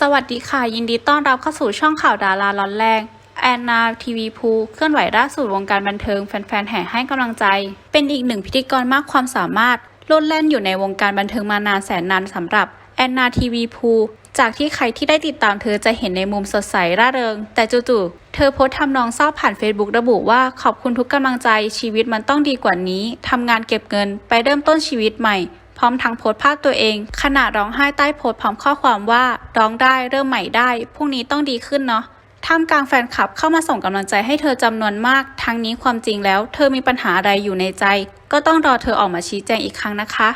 สวัสดีค่ะ ยินดีต้อนรับเข้าสู่ช่องข่าวดาราร้อนแรงแอนนาทีวีพูเคลื่อนไหวล่าสุดวงการบันเทิงแฟนๆแห่ให้กำลังใจ เป็นอีกหนึ่งพิธีกรมากความสามารถโลดแล่นอยู่ในวงการบันเทิงมานานแสนนานสำหรับแอนนาทีวีพูจากที่ใครที่ได้ติดตามเธอจะเห็นในมุมสดใสร่าเริง แต่จู่ๆเธอโพสต์ทำนองเศร้าผ่านเฟซบุ๊กระบุว่าขอบคุณทุกกำลังใจชีวิตมันต้องดีกว่านี้ทำงานเก็บเงินไปเริ่มต้นชีวิตใหม่ ร้อมทั้งโพสต์ภาพตัวเองขณะร้องไห้ใต้โพสต์พร้อมข้อความว่าร้องได้เริ่มใหม่ได้พรุ่งนี้ต้องดีขึ้นเนาะท่ามกลางแฟนคลับเข้ามาส่งกำลังใจให้เธอจำนวนมาก ทั้งนี้ความจริงแล้ว เธอมีปัญหาอะไรอยู่ในใจ ก็ต้องรอเธอออกมาชี้แจงอีกครั้งนะคะ